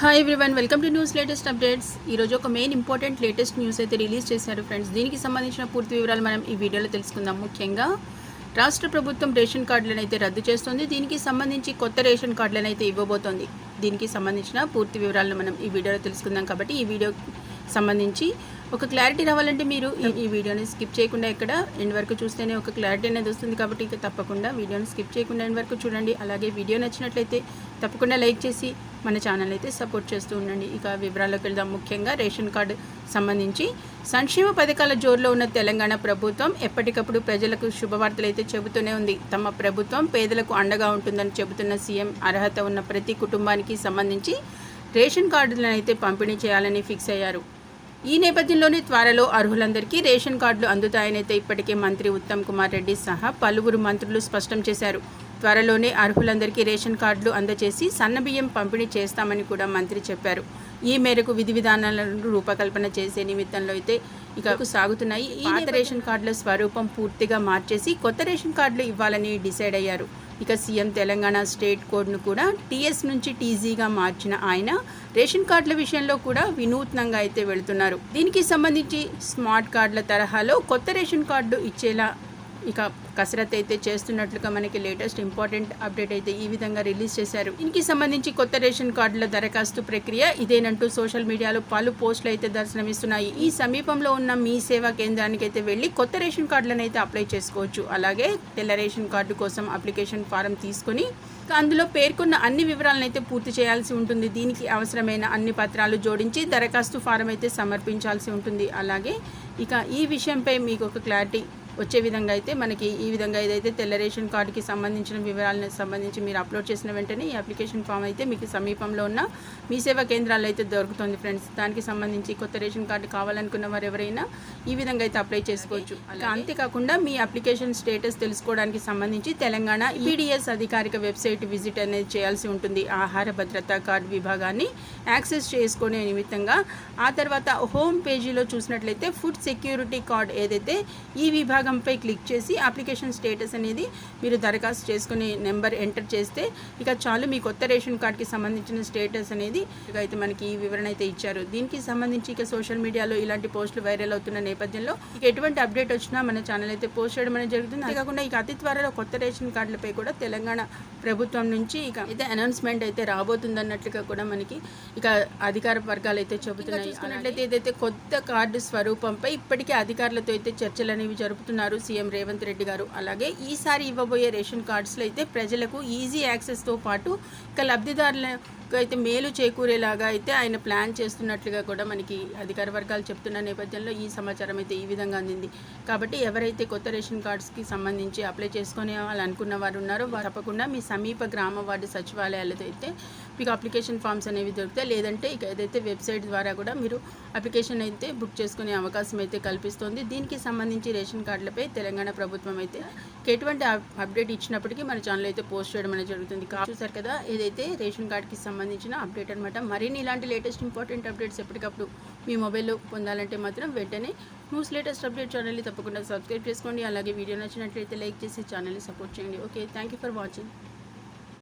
Hi everyone welcome to news latest updates ఈరోజు ఒక main important latest news అయితే release చేశారు ఫ్రెండ్స్ దీనికి సంబంధించిన పూర్తి వివరాలు మనం ఈ వీడియోలో తెలుసుకుందాం. ముఖ్యంగా రాష్ట్ర ప్రభుత్వం రేషన్ కార్డులను అయితే రద్దు చేస్తుంది. దీనికి సంబంధించి కొత్త రేషన్ కార్డులను అయితే ఇవ్వబోతోంది. దీనికి సంబంధించిన పూర్తి వివరాలను మనం ఈ వీడియోలో తెలుసుకుందాం కాబట్టి ఈ వీడియో సంబంధించి ఒక క్లారిటీ రావాలంటే మీరు ఈ- వీడియోని స్కిప్ చేయకుండా ఇక్కడ ఎండ్ వరకు చూస్తేనే ఒక క్లారిటీ అనేది వస్తుంది కాబట్టి ఇక తప్పకుండా వీడియోని స్కిప్ చేయకుండా ఎండ్ వరకు చూడండి. అలాగే వీడియో నచ్చినట్లయితే తప్పకుండా లైక్ చేసి మన ఛానల్ అయితే సపోర్ట్ చేస్తూ ఉండండి. ఇక వివరాల్లోకి వెళ్దాం. ముఖ్యంగా రేషన్ కార్డు సంబంధించి సంక్షేమ పథకాల జోరులో ఉన్న తెలంగాణ ప్రభుత్వం ఎప్పటికప్పుడు ప్రజలకు శుభవార్తలు అయితే చెబుతూనే ఉంది. తమ ప్రభుత్వం పేదలకు అండగా ఉంటుందని చెబుతున్న సీఎం అర్హత ఉన్న ప్రతి కుటుంబానికి సంబంధించి రేషన్ కార్డులను అయితే పంపిణీ చేయాలని ఫిక్స్ అయ్యారు. ఈ నేపథ్యంలోనే త్వరలో అర్హులందరికీ రేషన్ కార్డులు అందుతాయనైతే ఇప్పటికే మంత్రి ఉత్తమ్ కుమార్ రెడ్డి సహా పలువురు మంత్రులు స్పష్టం చేశారు. త్వరలోనే అర్హులందరికీ రేషన్ కార్డులు అందజేసి సన్నబియ్యం పంపిణీ చేస్తామని కూడా మంత్రి చెప్పారు. ఈ మేరకు విధి విధానాలను రూపకల్పన చేసే నిమిత్తంలో అయితే ఇక సాగుతున్నాయి. ఈ పాత రేషన్ కార్డుల స్వరూపం పూర్తిగా మార్చేసి కొత్త రేషన్ కార్డులు ఇవ్వాలని డిసైడ్ అయ్యారు. ఇక సీఎం తెలంగాణ స్టేట్ కోడ్ను కూడా టీఎస్ నుంచి టీజీగా మార్చిన ఆయన రేషన్ కార్డుల విషయంలో కూడా వినూత్నంగా అయితే వెళుతున్నారు. దీనికి సంబంధించి స్మార్ట్ కార్డుల తరహాలో కొత్త రేషన్ కార్డు ఇచ్చేలా ఇక కసరత్ అయితే చేస్తున్నట్లుగా మనకి లేటెస్ట్ ఇంపార్టెంట్ అప్డేట్ అయితే ఈ విధంగా రిలీజ్ చేశారు. దీనికి సంబంధించి కొత్త రేషన్ కార్డుల దరఖాస్తు ప్రక్రియ ఇదేనంటూ సోషల్ మీడియాలో పలు పోస్టులు అయితే దర్శనమిస్తున్నాయి. ఈ సమీపంలో ఉన్న మీ సేవా కేంద్రానికి అయితే వెళ్ళి కొత్త రేషన్ కార్డులను అయితే అప్లై చేసుకోవచ్చు. అలాగే తెల్ల రేషన్ కార్డు కోసం అప్లికేషన్ ఫారం తీసుకొని అందులో పేర్కొన్న అన్ని వివరాలను అయితే పూర్తి చేయాల్సి ఉంటుంది. దీనికి అవసరమైన అన్ని పత్రాలు జోడించి దరఖాస్తు ఫారం అయితే సమర్పించాల్సి ఉంటుంది. అలాగే ఇక ఈ విషయంపై మీకు ఒక క్లారిటీ వచ్చే విధంగా అయితే మనకి ఈ విధంగా ఏదైతే తెల్ల రేషన్ కార్డుకి సంబంధించిన వివరాలను సంబంధించి మీరు అప్లోడ్ చేసిన వెంటనే ఈ అప్లికేషన్ ఫామ్ అయితే మీకు సమీపంలో ఉన్న మీ సేవా కేంద్రాల్లో అయితే దొరుకుతుంది ఫ్రెండ్స్. దానికి సంబంధించి కొత్త రేషన్ కార్డు కావాలనుకున్న వారు ఎవరైనా ఈ విధంగా అయితే అప్లై చేసుకోవచ్చు. అంతేకాకుండా మీ అప్లికేషన్ స్టేటస్ తెలుసుకోవడానికి సంబంధించి తెలంగాణ ఈడిఎస్ అధికారిక వెబ్సైట్ విజిట్ అనేది చేయాల్సి ఉంటుంది. ఆహార భద్రతా కార్డు విభాగాన్ని యాక్సెస్ చేసుకునే నిమిత్తంగా ఆ తర్వాత హోమ్ పేజీలో చూసినట్లయితే ఫుడ్ సెక్యూరిటీ కార్డ్ ఏదైతే ఈ విభాగంపై క్లిక్ చేసి అప్లికేషన్ స్టేటస్ అనేది మీరు దరఖాస్తు చేసుకుని నెంబర్ ఎంటర్ చేస్తే ఇక చాలు మీ కొత్త రేషన్ కార్డ్కి సంబంధించిన స్టేటస్ అనేది ఇక అయితే మనకి ఈ వివరణ అయితే ఇచ్చారు. దీనికి సంబంధించి ఇక సోషల్ మీడియాలో ఇలాంటి పోస్టులు వైరల్ అవుతున్న నేపథ్యంలో ఇక ఎటువంటి అప్డేట్ వచ్చినా మన ఛానల్ అయితే పోస్ట్ చేయడం అనేది జరుగుతుంది. అంతేకాకుండా ఇక అతి త్వరలో కొత్త రేషన్ కార్డులపై కూడా తెలంగాణ ప్రభుత్వం నుంచి ఇక అయితే అనౌన్స్మెంట్ అయితే రాబోతుంది అన్నట్లుగా కూడా మనకి ఇక అధికార వర్గాలు అయితే చెబుతున్నాయి. చూసుకున్నట్లయితే ఏదైతే కొత్త కార్డు స్వరూపంపై ఇప్పటికే అధికారులతో అయితే చర్చలు అనేవి జరుపుతున్నారు సీఎం రేవంత్ రెడ్డి గారు. అలాగే ఈసారి ఇవ్వబోయే రేషన్ కార్డ్స్లో అయితే ప్రజలకు ఈజీ యాక్సెస్తో పాటు ఇక లబ్ధిదారుల అయితే మేలు చేకూరేలాగా అయితే ఆయన ప్లాన్ చేస్తున్నట్లుగా కూడా మనకి అధికార వర్గాలు చెప్తున్న నేపథ్యంలో ఈ సమాచారం అయితే ఈ విధంగా అందింది. కాబట్టి ఎవరైతే కొత్త రేషన్ కార్డ్స్కి సంబంధించి అప్లై చేసుకునే వాళ్ళు అనుకున్న వారు ఉన్నారో వారు తప్పకుండా మీ సమీప గ్రామ వార్డు సచివాలయాలతో అయితే మీకు అప్లికేషన్ ఫామ్స్ అనేవి దొరుకుతాయి. లేదంటే ఇక ఏదైతే వెబ్సైట్ ద్వారా కూడా మీరు అప్లికేషన్ అయితే బుక్ చేసుకునే అవకాశం అయితే కల్పిస్తోంది. దీనికి సంబంధించి రేషన్ కార్డులపై తెలంగాణ ప్రభుత్వం అయితే ఎటువంటి అప్డేట్ ఇచ్చినప్పటికీ మన ఛానల్ అయితే పోస్ట్ చేయడం అనేది జరుగుతుంది. చూసారు కదా ఏదైతే రేషన్ కార్డ్కి సంబంధించిన అప్డేట్ అనమాట మరిన్ని ఇలాంటి లేటెస్ట్ ఇంపార్టెంట్ అప్డేట్స్ ఎప్పటికప్పుడు మీ మొబైల్లో పొందాలంటే మాత్రం వెంటనే న్యూస్ లేటెస్ట్ అప్డేట్ ఛానల్ని తప్పకుండా సబ్స్క్రైబ్ చేసుకోండి. అలాగే వీడియో నచ్చినట్లయితే లైక్ చేసి ఛానల్ని సపోర్ట్ చేయండి. Okay thank you for watching